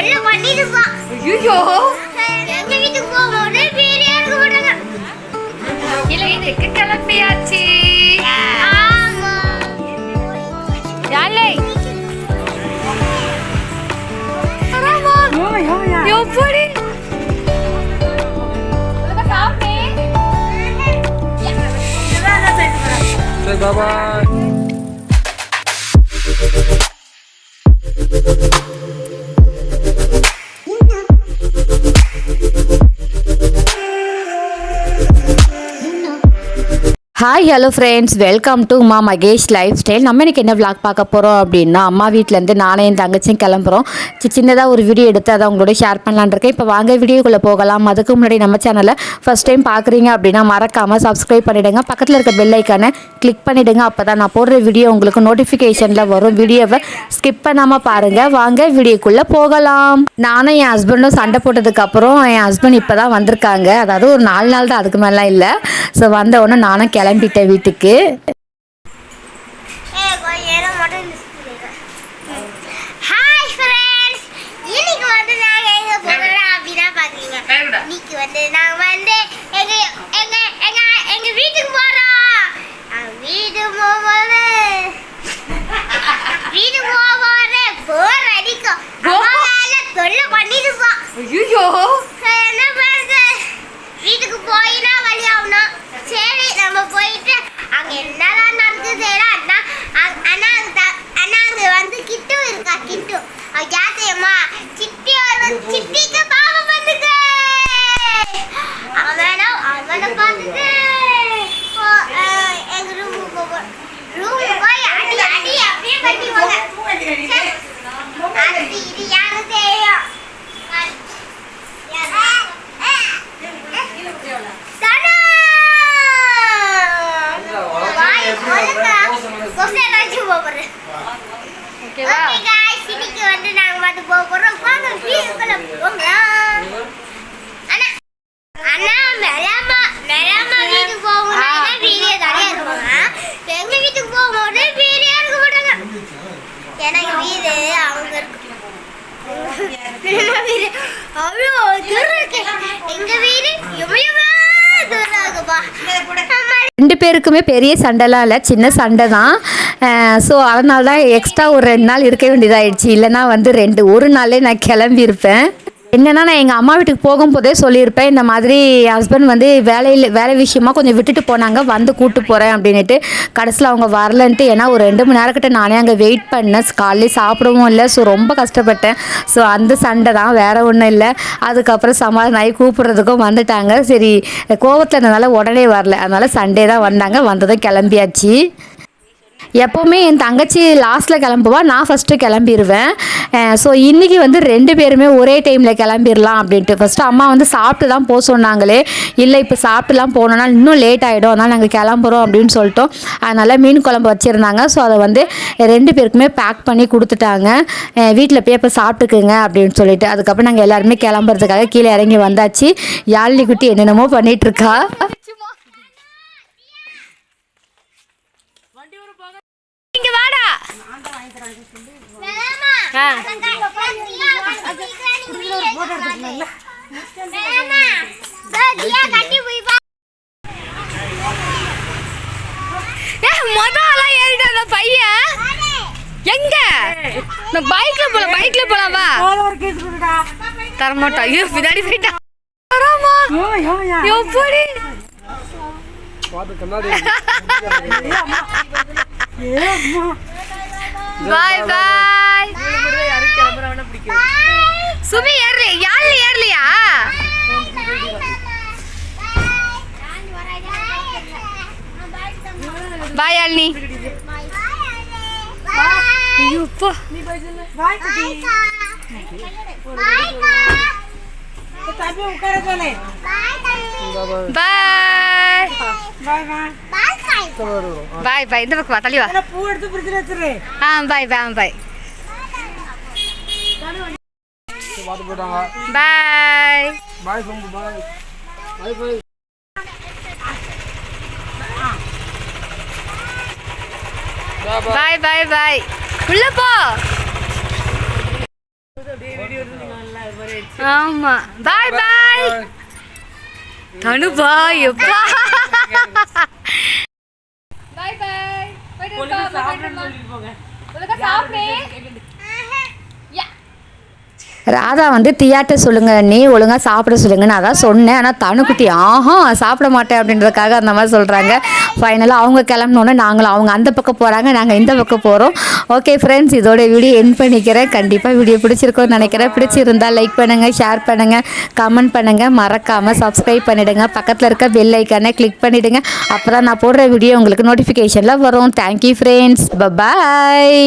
தொல்லை பண்ணிடுப்பா ஐயோ எங்க வீட்டுக்கு போகும்போது வீடியோ எடுக்க மாட்டாங்க. இல்ல இதுக்கு கிளம்பியாச்சு? ஆமா. யாழை எப்படி? சரி பாபாய் hi hello friends welcome to Uma Mahesh lifestyle நம்ம எனக்கு என்ன விளாக் பார்க்க போகிறோம் அப்படின்னா அம்மா வீட்டிலேருந்து நானே என் தங்கச்சியும் கிளம்புறோம். சி- சின்னதாக ஒரு வீடியோ எடுத்து அதை உங்களோட ஷேர் பண்ணலான்னு இருக்கேன். இப்போ வாங்க வீடியோக்குள்ளே போகலாம். அதுக்கு முன்னாடி நம்ம சேனலை ஃபஸ்ட் டைம் பார்க்குறீங்க அப்படின்னா மறக்காமல் சப்ஸ்கிரைப் பண்ணிவிடுங்க பக்கத்தில் இருக்க பெல் ஐக்கானை கிளிக் பண்ணிவிடுங்க அப்போ தான் நான் போடுற வீடியோ உங்களுக்கு நோட்டிஃபிகேஷனில் வரும். வீடியோவை ஸ்கிப் பண்ணாமல் பாருங்கள் வாங்க வீடியோக்குள்ளே போகலாம். நானும் என் ஹஸ்பண்டும் சண்டை போட்டதுக்கப்புறம் என் ஹஸ்பண்ட் இப்போ தான் வந்திருக்காங்க. அதாவது ஒரு நாலு நாள் தான் அதுக்கு மேலாம் இல்லை. ஸோ வந்த உடனே நானும் கிளம்பிட்டேன் வீட்டுக்கு. இன்னைக்கு வந்து நாங்க வந்து எங்க எங்க எங்க எங்க வீட்டுக்கு போறோம். வீட்டுக்கு போகும்போது வீட்டுக்கு போகும்போது போர் அடிக்கும். தொல்லை பண்ணிடுப்பா ஐயோ என்ன பாருங்க வீட்டுக்கு போயினா வழி ஆகணும் சரி நம்ம போயிட்டு அங்க என்னதான் நடக்குது அண்ணா அங்க- அண்ணா அங்க த- அண்ணா அங்க வந்து கிட்டு இருக்கா கிட்டு அவ கேத்தையம்மா சிட்டி வருது சிட்டிக்கு பாவம் வந்துக்கு அவனா அவனை பார்த்துட்டு போ- அஹ், எங்க ரூமுக்கு போவோம் ரூமுக்கு போய் அடி அடி அப்படியே பண்ணிவாங்க சரி. அது இது யாரு தெரியும் தனு! வாய் ஒழுங்கா கொசை ஏதாச்சும் போடுறேன். ஓகேவா Okay guys, இன்னைக்கு வந்து நாங்க வந்து போக போறோம். வாங்க வீட்டுக்குள்ள போகலாம். அண்ணா, அண்ணா, மெல்லாமா, மெல்லாமா வீட்டுக்கு போகணும்னா வீடியோ தனியா இருக்குங்க. எங்க வீட்டுக்கு போகும்போது வீடியோ எடுக்க மாட்டாங்க. ஏன்னா வீடு அவங்க இருக்கு. அவ்வளோ தூரம் இருக்கு. வீடு ரெண்டு பேருக்குமே பெரிய சண்டைலாம் இல்லை சின்ன சண்டை தான். ஸோ அதனால தான் எக்ஸ்ட்ரா ஒரு ரெண்டு நாள் இருக்க வேண்டியதாகிடுச்சு இல்லைன்னா வந்து ரெண்டு ஒரு நாளே நான் கிளம்பியிருப்பேன். என்னென்னா நான் எங்கள் அம்மா வீட்டுக்கு போகும்போதே சொல்லியிருப்பேன் இந்த மாதிரி ஹஸ்பண்ட் வந்து வேலையில் வேலை விஷயமா கொஞ்சம் விட்டுட்டு போனாங்க வந்து கூப்பிட்டு போகிறேன் அப்படின்ட்டு கடைசியில் அவங்க வரலன்ட்டு ஏன்னா ஒரு ரெண்டு மணி நேரக்கிட்ட நானே அங்கே வெயிட் பண்ணேன். காலையில் சாப்பிடவும் இல்லை ஸோ ரொம்ப கஷ்டப்பட்டேன். ஸோ அந்த சண்டை தான் வேறு ஒன்றும் இல்லை. அதுக்கப்புறம் சமாதானம் ஆகி கூப்பிட்றதுக்கும் வந்துட்டாங்க. சரி கோவத்தில் இருந்தனால உடனே வரல. அதனால் சண்டே தான் வந்தாங்க. வந்ததும் கிளம்பியாச்சு. எப்போவுமே என் தங்கச்சி லாஸ்ட்டில் கிளம்புவா. நான் ஃபஸ்ட்டு கிளம்பிடுவேன் ஸோ இன்றைக்கி வந்து ரெண்டு பேருமே ஒரே டைமில் கிளம்பிடலாம் அப்படின்ட்டு. ஃபஸ்ட்டு அம்மா வந்து சாப்பிட்டு தான் போக சொன்னாங்களே. இல்லை இப்போ சாப்பிட்டுலாம் போனோன்னா இன்னும் லேட் ஆகிடும் அதனால் நாங்கள் கிளம்புறோம் அப்படின்னு சொல்லிட்டோம். அதனால் மீன் குழம்பு வச்சுருந்தாங்க. ஸோ அதை வந்து ரெண்டு பேருக்குமே பேக் பண்ணி கொடுத்துட்டாங்க. வீட்டில் போய் இப்போ சாப்பிட்டுக்குங்க அப்படின்னு சொல்லிட்டு. அதுக்கப்புறம் நாங்கள் எல்லாருமே கிளம்புறதுக்காக கீழே இறங்கி வந்தாச்சு. யாழினி குட்டி என்னென்னமோ பண்ணிகிட்ருக்கா இங்க வாடா வேணாமா? ஆ. தியா கட்டி போய்க்கலாம், நீ வீடியோ எடுக்கக்கூடாது. வேணாமா? இதோ தியா கட்டி போய் பா- ஏ மொதலா ஏறிட்ட அந்த பையன். எங்க? நான் பைக்ல போலாம் பைக்ல போலாம் வா. தரமாட்டா ஐயோ பின்னாடி போயிட்டா. வராமா எப்படி? பார்த்து கண்ணாடி. பாய் பாய் சுமி ஏறல யாழ்ல ஏறலையா? பாய் யாழ்னி ஐயோ அப்பா பாய் பாய் பாய் இந்த பக்கம் வா தள்ளி வா ஆ பாய் பாய் பாய் பார்த்து பாய் பாய் சொம்பு பாய் பாய் பாய் பாய் பாய் பாய் உள்ள போ ஆமா பாய் பாய் தனு பாய் எப்பா பாய் சாப்பிடு. ராதா வந்து தியாட்ட சொல்லுங்க நீ ஒழுங்காக சாப்பிட சொல்லுங்க நான் அதான் சொன்னேன். ஆனால் தனுக்குட்டி ஆஹா சாப்பிட மாட்டேன் அப்படின்றதுக்காக அந்த மாதிரி சொல்கிறாங்க ஃபைனலாக அவங்க கிளம்பினோன்னே நாங்களும் அவங்க அந்த பக்கம் போகிறாங்க நாங்கள் இந்த பக்கம் போகிறோம் ஓகே ஃப்ரெண்ட்ஸ் இதோட வீடியோ என் பண்ணிக்கிறேன். கண்டிப்பாக வீடியோ பிடிச்சிருக்கோன்னு நினைக்கிறேன். பிடிச்சிருந்தால் லைக் பண்ணுங்கள் ஷேர் பண்ணுங்கள் கமெண்ட் பண்ணுங்கள் மறக்காமல் சப்ஸ்கிரைப் பண்ணிவிடுங்க பக்கத்தில் இருக்க பெல் ஐக்கானை கிளிக் பண்ணிவிடுங்க அப்போ தான் நான் போடுற வீடியோ உங்களுக்கு நோட்டிஃபிகேஷனில் வரும். Thank you friends bye bye